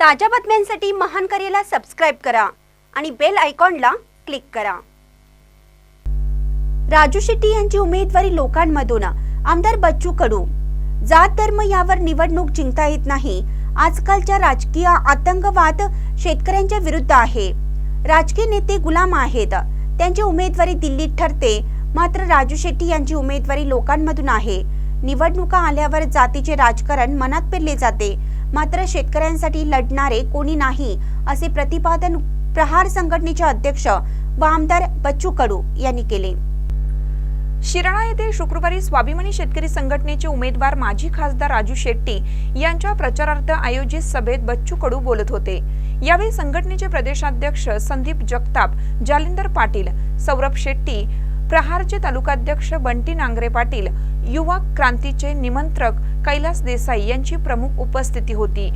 ताज्या बातम्यांसाठी महान करेला सबस्क्राईब करा आणि बेल आयकॉनला क्लिक करा. राजू शेट्टी यांची उमेदवारी लोकांमधून आमदार बच्चू कडू जात धर्म यावर निवडणूक जिंकता येत नाही. आजकालच्या राजकीय आतंकवाद शेतकऱ्यांच्या विरुद्ध आहे. राजकीय नेते गुलाम आहेत. त्यांची उमेदवारी दिल्लीत ठरते. मात्र राजू शेट्टी यांची उमेदवारी लोकांमधून आहे. निवडणुका आल्यावर जातीचे राजकारण मनात पेरले जाते. मात्र शेतकऱ्यांसाठी लढणारे कोणी नाही असे प्रतिपादन प्रहार संघटनेचे अध्यक्ष व आमदार बच्चू कडू यांनी केले. शिराळा येथे शुक्रवारी स्वाभिमानी शेतकरी संघटनेचे उमेदवार माजी खासदार राजू शेट्टी यांच्या प्रचारार्थ आयोजित सभेत बच्चू कडू बोलत होते. यावेळी संघटनेचे प्रदेशाध्यक्ष संदीप जगताप जालिंदर पाटील सौरभ शेट्टी प्रहारचे तालुकाध्यक्ष बंटी नांगरे पाटील युवा क्रांतीचे निमंत्रक कैलास देसाई यांची प्रमुख उपस्थिती होती.